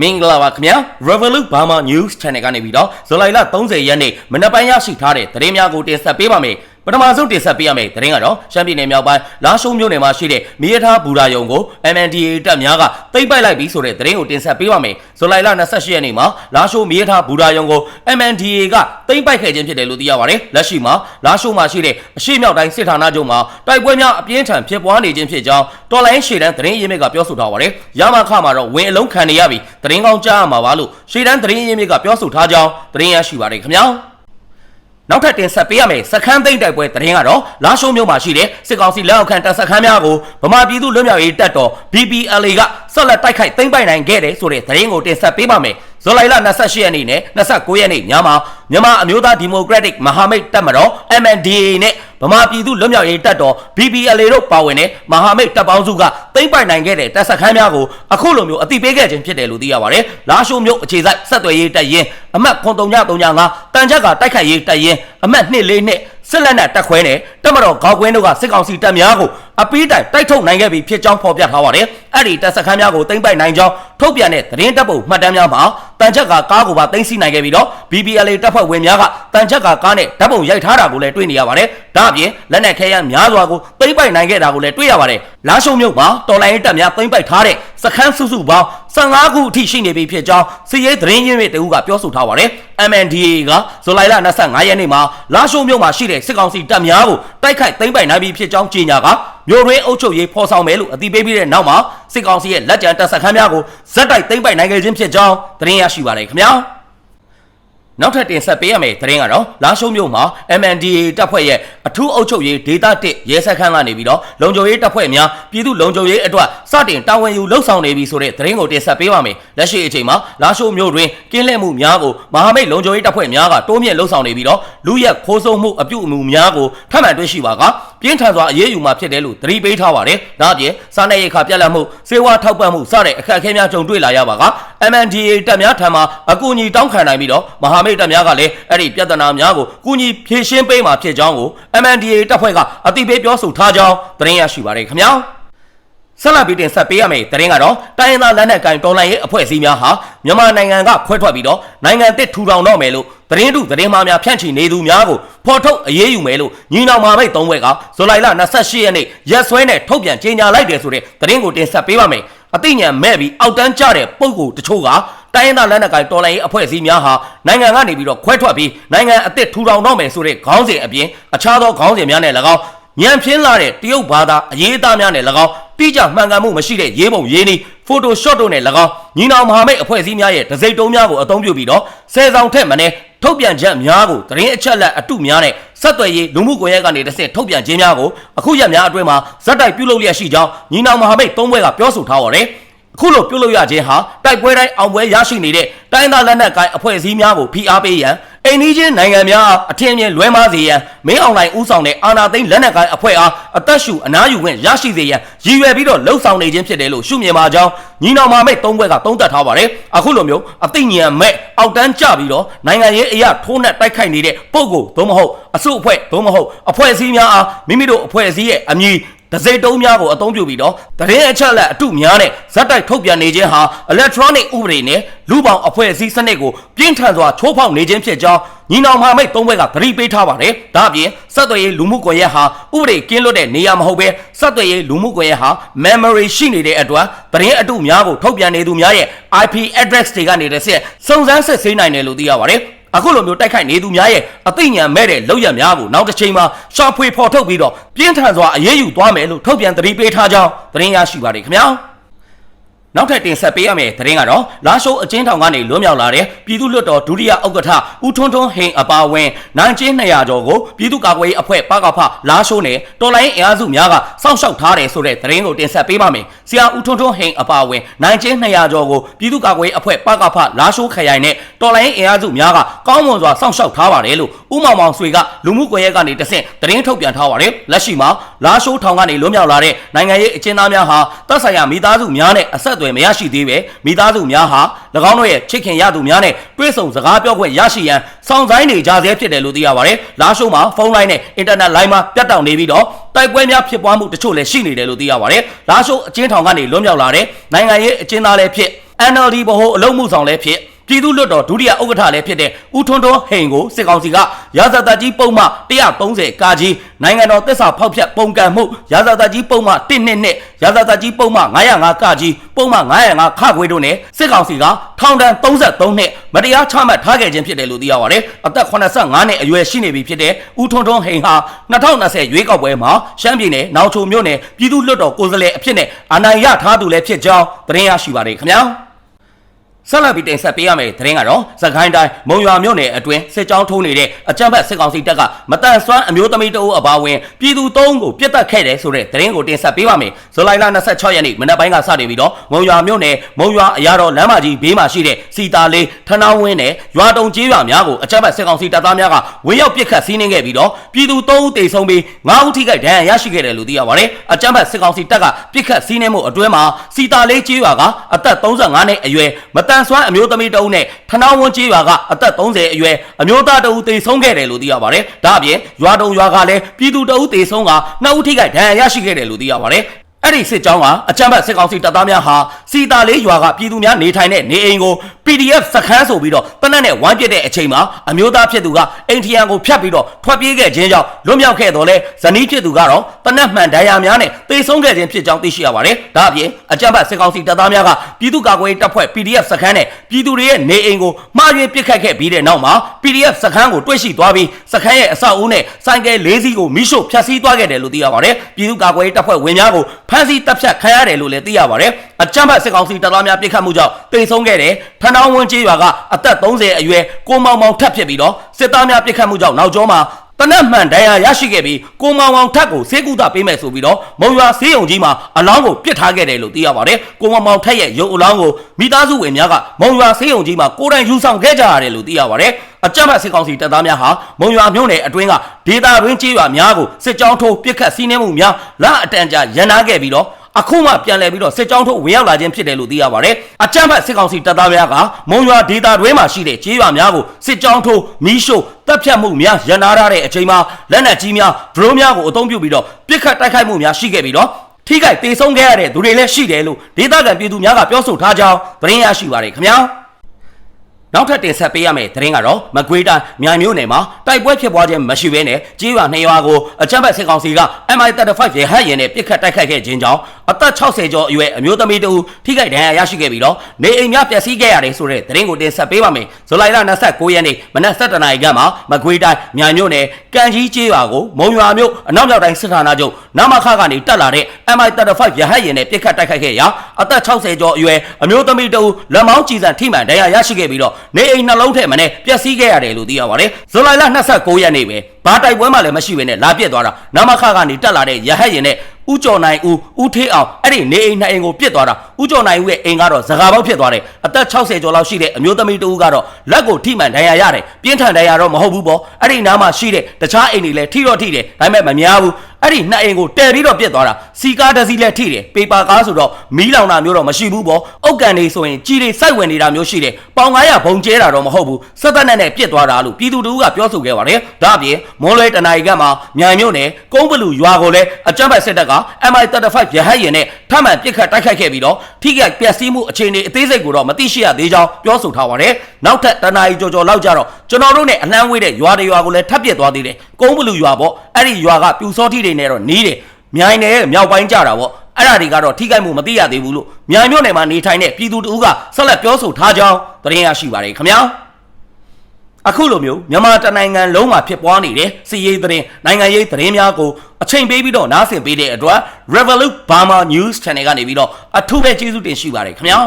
မင်္ဂလာပါခင်ဗျာ Revolut Burma News Channel ကနေပြီးတော့ဇူလိုင်လ30ရက်နေ့မနက်ပိုင်းရရှိထားတဲ့သတင်းများကိုတင်ဆက်ပေးပါမယ် ပထမဆုံးတင်ဆက်ပေးရမယ့်သတင်းကတော့ရှမ်းပြည်နယ်မြောက်ပိုင်းလာရှုံမြို့နယ်မှာရှိတဲ့မြေရထားဘူရာယုံကို MNDAA တပ်များကသိမ်းပိုက်လိုက်ပြီးဆိုတဲ့သတင်းကိုတင်ဆက်ပေးပါမယ်ဇူလိုင်လ28ရက်နေ့မှာလာရှုံမြေရထားဘူရာယုံကို MNDAA ကသိမ်းပိုက်ခဲ့ခြင်းဖြစ်တယ်လို့သိရပါတယ်လက်ရှိမှာလာရှုံမှာရှိတဲ့အရှိမြောက်တိုင်းစစ်ဌာနချုပ်မှာတိုက်ပွဲများအပြင်းထန်ဖြစ်ပွားနေခြင်းဖြစ်ကြောင်းတော်လိုင်းရှေတန်းသတင်းရင်းမြစ်ကပြောဆိုထားပါတယ်ရမခမှာတော့ဝင်အလုံးခံနေရပြီသတင်းကောင်းကြားရမှာပါလို့ရှေတန်းသတင်းရင်းမြစ်ကပြောဆိုထားကြောင်းသတင်းရရှိပါတယ်ခင်ဗျာ နောက်ထပ်တင်ဆက်ပေးရမယ့်စခန်းသိမ်းတိုက်ပွဲသတင်းကတော့လာရှုံးမြို့မှာရှိတဲ့စစ်ကောင်စီလက်အောက်ခံတပ်စခန်းများကိုဗမာပြည်သူ့လွတ်မြောက်ရေးတပ်တော် BPLA ကဆက်လက်တိုက်ခိုက်သိမ်းပိုက်နိုင်ခဲ့တယ်ဆိုတဲ့သတင်းကိုတင်ဆက်ပေးပါမယ် ဇူလိုင်လ28ရက်နေ့နဲ့29ရက်နေ့ညမှာမြန်မာအမျိုးသားဒီမိုကရက်တစ်မဟာမိတ်တပ်မတော် MNDAA နဲ့ဗမာပြည်သူ့လွတ်မြောက်ရေးတပ်တော် BPLA တို့ပါဝင်တဲ့မဟာမိတ်တပ်ပေါင်းစုကသိမ်းပိုက်နိုင်ခဲ့တဲ့တပ်စခန်းများကိုအခုလိုမျိုးအတိပေးခဲ့ခြင်းဖြစ်တယ်လို့သိရပါတယ်။လာရှိုးမြို့အခြေစိုက်ဆက်သွယ်ရေးတပ်ရင်းအမှတ်9335တန်ချက်ကတိုက်ခိုက်ရေးတပ်ရင်းအမှတ်242စစ်လက်နက်တပ်ခွဲနဲ့တပ်မတော်ခေါကွင်းတို့ကစစ်ကောင်စီတပ်များကိုအပီးတိုင်တိုက်ထုတ်နိုင်ခဲ့ပြီဖြစ်ကြောင်းဖော်ပြထားပါတယ်။အဲ့ဒီတပ်စခန်းများကိုသိမ်းပိုက်နိုင်ကြောင်းထုတ်ပြန်တဲ့သတင်းတပ်ပုံမှတ်တမ်းများမှာ တန်ချက်ကကားကိုပါသိမ်းဆည်းနိုင်ခဲ့ပြီးတော့ BBLA တပ်ဖွဲ့ဝင်များကတန်ချက်ကကားနဲ့ဓာတ်ပုံရိုက်ထားတာကိုလည်းတွေ့နေရပါတယ်။ဒါအပြင်လက်နက်ခဲယမ်းများစွာကိုသိမ်းပိုက်နိုင်ခဲ့တာကိုလည်းတွေ့ရပါတယ်။လာရှုံမြို့မှာတော်လိုင်းရေးတပ်များသိမ်းပိုက်ထားတဲ့စခန်းစုစုပေါင်း15ခုအထိရှိနေပြီဖြစ်ကြောင်းစီရေးသတင်းရင်းမြစ်တအူးကပြောဆိုထားပါတယ်။ MNDAA ကဇူလိုင်လ25ရက်နေ့မှာလာရှုံမြို့မှာရှိတဲ့စစ်ကောင်စီတပ်များကိုတိုက်ခိုက်သိမ်းပိုက်နိုင်ပြီဖြစ်ကြောင်းကြေညာက မြို့ရင်းအုပ်ချုပ်ရေးဖော်ဆောင်မယ်လို့အသိပေးပြီးတဲ့နောက်မှာစစ်ကောင်စီရဲ့လက်ကျန်တပ်စခန်းများကိုဇက်တိုက်သိမ်းပိုက်နိုင်ခဲ့ခြင်းဖြစ်ကြောင်းသတင်းရရှိပါတယ်ခင်ဗျာ။နောက်ထပ်တင်ဆက်ပေးရမယ့်သတင်းကတော့လာရှုံးမြို့မှာ MNDAA တပ်ဖွဲ့ရဲ့အထူးအုပ်ချုပ်ရေးဒေသ1ရဲစခန်းကနေပြီးတော့လုံခြုံရေးတပ်ဖွဲ့များပြည်သူလုံခြုံရေးအတွက်စတင်တာဝန်ယူလှုပ်ဆောင်နေပြီဆိုတဲ့သတင်းကိုတင်ဆက်ပေးပါမယ်။လက်ရှိအချိန်မှာလာရှုံးမြို့တွင်ကင်းလှည့်မှုများကိုမဟာမိတ်လုံခြုံရေးတပ်ဖွဲ့များကတိုးမြင့်လှုပ်ဆောင်နေပြီးတော့လူရက်ခိုးဆိုးမှုအပြုအမူများကိုထပ်မံတွေ့ရှိပါက ပြင်းထန်စွာအရေးယူမှာဖြစ်တယ်လို့သတိပေးထားပါတယ်။ဒါအပြင်စားနပ်ရိက္ခာပြက်လက်မှုစေဝါထောက်ပံ့မှုစတဲ့အခက်အခဲများကြုံတွေ့လာရပါက MNDAA တပ်များထံမှအကူအညီတောင်းခံနိုင်ပြီးတော့မဟာမိတ်တပ်များကလည်းအဲ့ဒီပြဿနာများကိုကူညီဖြေရှင်းပေးမှာဖြစ်ကြောင်းကို MNDAA တပ်ဖွဲ့ကအသိပေးပြောဆိုထားကြောင်းသတင်းရရှိပါတယ်ခင်ဗျာ။ ဆက်လက်ပြီးတင်ဆက်ပေးရမယ့်သတင်းကတော့တိုင်းရင်းသားလက်နက်ကိုင်တော်လှန်ရေးအဖွဲ့အစည်းများဟာမြန်မာနိုင်ငံကခွဲထွက်ပြီးတော့နိုင်ငံတစ်ထူထောင်တော့မယ်လို့သတင်းတုသတင်းမှားများဖြန့်ချီနေသူများကိုဖော်ထုတ်အရေးယူမယ်လို့ညီနောင်မာမိတ်သုံးဘွဲကဇူလိုင်လ28ရက်နေ့ရက်စွဲနဲ့ထုတ်ပြန်ကြေညာလိုက်တယ်ဆိုတဲ့သတင်းကိုတင်ဆက်ပေးပါမယ်အသိဉာဏ်မဲ့ပြီးအောက်တန်းကျတဲ့ပုံကိုတချို့ကတိုင်းရင်းသားလက်နက်ကိုင်တော်လှန်ရေးအဖွဲ့အစည်းများဟာနိုင်ငံကနေပြီးတော့ခွဲထွက်ပြီးနိုင်ငံအသစ်ထူထောင်တော့မယ်ဆိုတဲ့ခေါင်းစဉ်အပြင်အခြားသောခေါင်းစဉ်များနဲ့၎င်း ညံပြင်းလာတဲ့တရုတ်ဘာသာအရေးအသားများနဲ့၎င်းတိကျမှန်ကန်မှုမရှိတဲ့ရေးပုံရေးနည်းဖိုတိုရှော့တို့နဲ့၎င်းညီနောင်မဟာမိတ်အဖွဲ့အစည်းများရဲ့ဒစိမ့်တုံးများကိုအသုံးပြုပြီးတော့ဆယ်ဆောင်ထက်မနည်းထုတ်ပြန်ချက်များကိုသတင်းအချက်လက်အတုများနဲ့ဆက်သွယ်ရေးလူမှုကွန်ရက်ကနေတစ်ဆင့်ထုတ်ပြန်ခြင်းများကိုအခုရက်များအတွင်းမှာဇက်တိုက်ပြုလုပ်လျက်ရှိကြောင်းညီနောင်မဟာမိတ်သုံးဘွဲကပြောဆိုထားပါတယ်အခုလိုပြုလုပ်ရခြင်းဟာတိုက်ပွဲတိုင်းအောင်ပွဲရရှိနေတဲ့တိုင်းသားလက်နက်ကိုင်အဖွဲ့အစည်းများကိုဖိအားပေးရန် အိန္ဒိချင်းနိုင်ငံများအထင်မြင်လွဲမှားစေရန်မင်းအောင်လှိုင်ဦးဆောင်တဲ့အာဏာသိမ်းလက်နက်ကိုင်အဖွဲ့အားအသက်ရှူအနားယူခွင့်ရရှိစေရန်ရည်ရွယ်ပြီးတော့လှုံ့ဆော်နေခြင်းဖြစ်တယ်လို့ရှုမြင်ပါကြောင်းညီနောင်မာမိတ်သုံးဘွဲကသုံးသပ်ထားပါတယ်အခုလိုမျိုးအသိဉာဏ်မဲ့အောက်တန်းကျပြီးတော့နိုင်ငံရေးအရာထိုးနှက်တိုက်ခိုက်နေတဲ့ပုံကိုသို့မဟုတ်အစုအဖွဲ့သို့မဟုတ်အဖွဲ့အစည်းများအားမိမိတို့အဖွဲ့အစည်းရဲ့အမည် ဒစိတုံးများကိုအသုံးပြုပြီးတော့တရင်အချက်လက်အတုများနဲ့ဇက်တိုက်ထုတ်ပြန်နေခြင်းဟာ electronic ဥပဒေနဲ့လူပေါင်းအဖွဲ့အစည်းစနစ်ကိုပြင်းထန်စွာချိုးဖောက်နေခြင်းဖြစ်ကြောင်းညီနောင်မမိတ်သုံးဘက်ကသတိပေးထားပါတယ်။ဒါအပြင်စက်သွယ်ရေးလူမှုကွန်ရက်ဟာဥပဒေကင်းလွတ်တဲ့နေရာမဟုတ်ဘဲစက်သွယ်ရေးလူမှုကွန်ရက်ဟာ memory ရှိနေတဲ့အတွက်တရင်အတုများကိုထုတ်ပြန်နေသူများရဲ့ IP address တွေကနေတစ်ဆက်စုံစမ်းစစ်ဆေးနိုင်တယ်လို့သိရပါတယ်။ အခုလိုမျိုးတိုက်ခိုက်နေသူများရဲ့အသိဉာဏ်မဲ့တဲ့လောက်ရများကိုနောက်တစ်ချိန်မှာရှာဖွေဖော်ထုတ်ပြီးတော့ပြင်းထန်စွာအရေးယူသွားမယ်လို့ထုတ်ပြန်သတိပေးထားကြောင်းသတင်းရရှိပါတယ်ခင်ဗျာ။ နောက်ထပ်တင်ဆက်ပေးရမယ့်သတင်းကတော့လာရှိုးအချင်းထောင်ကနေလွတ်မြောက်လာတဲ့ပြည်သူ့လွတ်တော်ဒုတိယဥက္ကဋ္ဌဦးထွန်းထွန်းဟိန်အပါအဝင်နိုင်ချင်း200ကျော်ကိုပြည်သူ့ကာကွယ်ရေးအဖွဲ့ပကဖလာရှိုးနဲ့တော်လိုင်းအင်အားစုများကစောင့်ရှောက်ထားတယ်ဆိုတဲ့သတင်းကိုတင်ဆက်ပေးပါမယ်။ဆရာဦးထွန်းထွန်းဟိန်အပါအဝင်နိုင်ချင်း200ကျော်ကိုပြည်သူ့ကာကွယ်ရေးအဖွဲ့ပကဖလာရှိုးခရိုင်နဲ့တော်လိုင်းအင်အားစုများကကောင်းမွန်စွာစောင့်ရှောက်ထားပါတယ်လို့ဦးမောင်မောင်ဆွေကလူမှုကွန်ရက်ကနေတဆင့်သတင်းထုတ်ပြန်ထားပါတယ်။လက်ရှိမှာ လာရှိုးထောင်ကနေလွတ်မြောက်လာတဲ့နိုင်ငံရေးအကျဉ်းသားများဟာတပ်ဆိုင်ရာမိသားစုများနဲ့အဆက်အသွယ်မရရှိသေးပဲမိသားစုများဟာ၎င်းတို့ရဲ့ချစ်ခင်ရသူများနဲ့တွဲဆုံစကားပြောခွင့်ရရှိရန်စောင့်ဆိုင်နေကြဆဲဖြစ်တယ်လို့သိရပါတယ်။လာရှိုးမှာဖုန်းလိုင်းနဲ့အင်တာနက်လိုင်းမှာပြတ်တောက်နေပြီးတော့တိုက်ပွဲများဖြစ်ပွားမှုတချို့လည်းရှိနေတယ်လို့သိရပါတယ်။လာရှိုးအကျဉ်းထောင်ကနေလွတ်မြောက်လာတဲ့နိုင်ငံရေးအကျဉ်းသားလည်းဖြစ် NLD ဗဟိုအလုံးမှုဆောင်လည်းဖြစ် ပြည်သူ့လွတ်တော်ဒုတိယဥက္ကဋ္ဌလည်းဖြစ်တဲ့ဦးထွန်းထွန်းဟိန်ကိုစစ်ကောင်စီကရာဇသကြီးပုံမှ130ကာကြီးနိုင်ငံတော်သစ္စာဖောက်ဖျက်ပုံကံမှုရာဇသကြီးပုံမှ122ရာဇသကြီးပုံမှ905ကာကြီးပုံမှ905ခခွေတို့နဲ့စစ်ကောင်စီကထောင်ဒဏ်33နှစ်မတရားချမှတ်ထားခဲ့ခြင်းဖြစ်တယ်လို့သိရပါတယ်အသက်85နှစ်အရွယ်ရှိနေပြီဖြစ်တဲ့ဦးထွန်းထွန်းဟိန်ဟာ2020ရွေးကောက်ပွဲမှာရှမ်းပြည်နယ်နောင်ချိုမြို့နယ်ပြည်သူ့လွတ်တော်ကိုယ်စားလှယ်အဖြစ်နဲ့အနိုင်ရထားသူလည်းဖြစ်ကြောင်းသတင်းရရှိပါတယ်ခင်ဗျာ ဆက်လက်ပြီးတင်ဆက်ပေးရမယ့်သတင်းကတော့စကိုင်းတိုင်းမုံရွာမြို့နယ်အတွင်းစစ်ကြောင်းထိုးနေတဲ့အကြမ်းဖက်စစ်ကောင်စီတပ်ကမတန်ဆွမ်းအမျိုးသမီးတအုပ်အပါအဝင်ပြည်သူသုံးကိုပြစ်တက်ခဲ့တယ်ဆိုတဲ့သတင်းကိုတင်ဆက်ပေးပါမယ်။ဇူလိုင်လ26ရက်နေ့မနက်ပိုင်းကစတင်ပြီးတော့မုံရွာမြို့နယ်မုံရွာအရာတော်လမ်းမကြီးဘေးမှာရှိတဲ့စီတာလေးထဏဝင်းနဲ့ရွာတုံကျေးရွာများကိုအကြမ်းဖက်စစ်ကောင်စီတပ်သားများကဝင်ရောက်ပစ်ခတ်စီးနင်းခဲ့ပြီးတော့ပြည်သူသုံးဦးတေဆုံးပြီး၅ဦးထိခိုက်ဒဏ်ရာရရှိခဲ့တယ်လို့သိရပါတယ်။အကြမ်းဖက်စစ်ကောင်စီတပ်ကပစ်ခတ်စီးနင်းမှုအတွင်းမှာစီတာလေးကျေးရွာကအသက်35နှစ်အရွယ်မတန်ဆွမ်းအမျိုးသမီးတအုပ်နဲ့ထဏဝန်းကျေးရွာကအသက်30အရွယ်အမျိုးသားတအုပ်တေဆုံးခဲ့တယ်လို့သိရပါတယ်။ဒါအပြင်ရွာတုံရွာကလည်းပြည်သူတအုပ်တေဆုံးကနှစ်ဦးထိခိုက်ဒဏ်ရာရရှိခဲ့တယ်လို့သိရပါတယ်။အဲ့ဒီစစ်ကြောင်းကအကြမ်းဖက်စစ်ကောင်စီတပ်သားများဟာ စီတာလေးရွာကပြည်သူများနေထိုင်တဲ့နေအိမ်ကို PDF စခန်းဆိုပြီးတော့တနက်နဲ့ဝိုင်းပစ်တဲ့အချိန်မှာအမျိုးသားဖြစ်သူကအိမ်ထရန်ကိုဖျက်ပြီးတော့ထွက်ပြေးခဲ့ခြင်းကြောင့်လွတ်မြောက်ခဲ့တော်လဲဇနီးဖြစ်သူကတော့တနက်မှန်ဒဏ်ရာများနဲ့တေဆုံးခဲ့ခြင်းဖြစ်ကြောင်းသိရှိရပါတယ်။ဒါအပြင်အကြမ်းဖက်စစ်ကောင်စီတပ်သားများကပြည်သူ့ကာကွယ်ရေးတပ်ဖွဲ့ PDF စခန်းနဲ့ပြည်သူတွေရဲ့နေအိမ်ကိုမှားယွင်းပစ်ခတ်ခဲ့ပြီးတဲ့နောက်မှာ PDF စခန်းကိုတွဲရှိသွားပြီးစခန်းရဲ့အဆောက်အဦနဲ့ဆိုင်ကယ်၄စီးကိုမိရှို့ဖျက်ဆီးသွားခဲ့တယ်လို့သိရပါတယ်။ပြည်သူ့ကာကွယ်ရေးတပ်ဖွဲ့ဝင်များကိုဖမ်းဆီးတပ်ဖြတ်ခံရတယ်လို့လည်းသိရပါတယ်။အကြမ်းဖက်စစ်ကောင်စီတပ်သားများပစ်ခတ်မှုကြောင့်တေဆုံးခဲ့တဲ့ထဏောင်းဝန်းကျေးရွာကအသက်30အရွယ်ကိုမောင်မောင်ထပ်ဖြစ်ပြီးတော့စစ်သားများပစ်ခတ်မှုကြောင့်နောက်ကျောမှာတနက်မှန်ဒဏ်ရာရရှိခဲ့ပြီးကိုမောင်မောင်ထက်ကိုဆေးကုသပေးမယ်ဆိုပြီးတော့မုံရွာဆေးရုံကြီးမှာအလောင်းကိုပစ်ထားခဲ့တယ်လို့သိရပါတယ်။ကိုမောင်မောင်ထက်ရဲ့ရုပ်အလောင်းကိုမိသားစုဝင်များကမုံရွာဆေးရုံကြီးမှာကိုယ်တိုင်ယူဆောင်ခဲ့ကြရတယ်လို့သိရပါတယ်။အကြမ်းဖက်စစ်ကောင်စီတပ်သားများဟာမုံရွာမြို့နယ်အတွင်းကဒေသတွင်းကျေးရွာများကိုစစ်ကြောင်းထိုးပစ်ခတ်စီးနှင်းမှုများလအတန်ကြာရန်နာခဲ့ပြီးတော့ အခုမှပြန်လည်ပြီးတော့စစ်ကြောင်းထုတ်ဝင်ရောက်လာခြင်းဖြစ်တယ်လို့သိရပါတယ်။အကြမ်းဖက်စစ်ကောင်စီတပ်သားများကမုံရွာဒေသတွင်းမှာရှိတဲ့ကျေးရွာများကိုစစ်ကြောင်းထုတ်မီးရှို့တပ်ဖြတ်မှုများရန်နာရတဲ့အချိန်မှာလက်နက်ကြီးများဒရုန်းများကိုအသုံးပြုပြီးတော့ပစ်ခတ်တိုက်ခိုက်မှုများရှိခဲ့ပြီးတော့ထိခိုက်ဒေဆုံးခဲ့ရတဲ့သူတွေလည်းရှိတယ်လို့ဒေသခံပြည်သူများကပြောဆိုထားကြောင်းသတင်းရရှိပါတယ်ခင်ဗျာ။နောက်ထပ်တင်ဆက်ပေးရမယ့်သတင်းကတော့မကွေးတိုင်းမြိုင်မြို့နယ်မှာတိုက်ပွဲဖြစ်ပွားခြင်းမရှိဘဲနဲ့ကြေးရွာနှစ်ရွာကိုအကြမ်းဖက်စစ်ကောင်စီက MI35 ရေဟတ်ရင်နဲ့ပစ်ခတ်တိုက်ခိုက်ခဲ့ခြင်းကြောင့် အသက်60ကျော်အရွယ်အမျိုးသမီးတဦးထိခိုက်ဒဏ်ရာရရှိခဲ့ပြီးတော့နေအိမ်များပျက်စီးခဲ့ရတယ်ဆိုတဲ့သတင်းကိုတင်ဆက်ပေးပါမယ်။ဇူလိုင်လ29ရက်နေ့မနက်7:00နာရီခန့်မှာမကွေးတိုင်းမြိုင်မြို့နယ်ကံကြီးကျေးရွာကိုမုံရွာမြို့အနောက်မြောက်တိုင်းစစ်ဌာနချုပ်နမခကနေတက်လာတဲ့ MI35 ရဟတ်ရင်နဲ့ပစ်ခတ်တိုက်ခိုက်ခဲ့ရာအသက်60ကျော်အရွယ်အမျိုးသမီးတဦးလက်မောင်းကြည်စံထိမှန်ဒဏ်ရာရရှိခဲ့ပြီးတော့နေအိမ်နှလုံးထဲမှာနဲ့ပျက်စီးခဲ့ရတယ်လို့သိရပါတယ်။ဇူလိုင်လ29ရက်နေ့ပဲဘာတိုက်ပွဲမှလည်းမရှိဘဲနဲ့လာပြက်သွားတာနမခကနေတက်လာတဲ့ရဟတ်ရင်နဲ့ ဦးကျော်နိုင်ဦးဦးထေးအောင်အဲ့ဒီနေအိမ်နှစ်အိမ်ကိုပြစ်သွားတာဦးကျော်နိုင်ဦးရဲ့အိမ်ကတော့ဇကာပေါက်ဖြစ်သွားတယ်အသက်60ကျော်လောက်ရှိတဲ့အမျိုးသမီးတဦးကတော့လက်ကိုထိမှန်ဒဏ်ရာရတယ်ပြင်းထန်ဒဏ်ရာတော့မဟုတ်ဘူးပေါ့အဲ့ဒီနားမှာရှိတဲ့တခြားအိမ်တွေလည်းထိတော့ထိတယ်ဒါပေမဲ့မများဘူး အဲ့ဒီနှစ်အိမ်ကိုတဲပြီးတော့ပြစ်သွားတာစီကားတစ်စီးလည်းထိတယ်ပေပါကားဆိုတော့မီးလောင်တာမျိုးတော့မရှိဘူးပေါ့အုတ်ကန်တွေဆိုရင်ကြီးတွေစိုက်ဝင်နေတာမျိုးရှိတယ်ပေါင်900ဘုံကျဲတာတော့မဟုတ်ဘူးစက်သက်နဲ့နဲ့ပြစ်သွားတာလို့ပြည်သူတို့ကပြောဆိုခဲ့ပါတယ်ဒါအပြင်မွန်လွဲတနာရီကမှမြိုင်မြို့နယ်ကုန်းဘလူရွာကိုလည်းအကြမ်းဖက်စစ်တပ်က MI35 ရဟတ်ရင်နဲ့ထပ်မံပစ်ခတ်တိုက်ခိုက်ခဲ့ပြီးတော့ထိခိုက်ပျက်စီးမှုအခြေအနေအသေးစိတ်ကိုတော့မသိရှိရသေးကြောင်းပြောဆိုထားပါတယ်နောက်ထပ်တနာရီကျော်ကျော်လောက်ကြတော့ကျွန်တော်တို့နဲ့အလန်းဝေးတဲ့ရွာတွေရွာကိုလည်းထပ်ပစ်သွားသေးတယ်ကုန်းဘလူရွာပေါ့အဲ့ဒီရွာကပြူစောထီတွေနဲ့တော့နီးတယ်မြိုင်နယ်ရဲ့မြောက်ပိုင်းကြတာပေါ့အဲ့ဒါတွေကတော့ထိခိုက်မှုမသိရသေးဘူးလို့မြိုင်မြို့နယ်မှာနေထိုင်တဲ့ပြည်သူတို့ကဆက်လက်ပြောဆိုထားကြောင်းသတင်းရရှိပါတယ်ခင်ဗျာအခုလိုမျိုးမြန်မာတနိုင်ငံလုံးမှာဖြစ်ပွားနေတဲ့စီးရေးသတင်းနိုင်ငံရေးသတင်းများကိုအချိန်ပေးပြီးတော့နားဆင်ပေးတဲ့အတွက် Revolut Burma News Channel ကနေပြီးတော့အထူးပဲကျေးဇူးတင်ရှိပါတယ်ခင်ဗျာ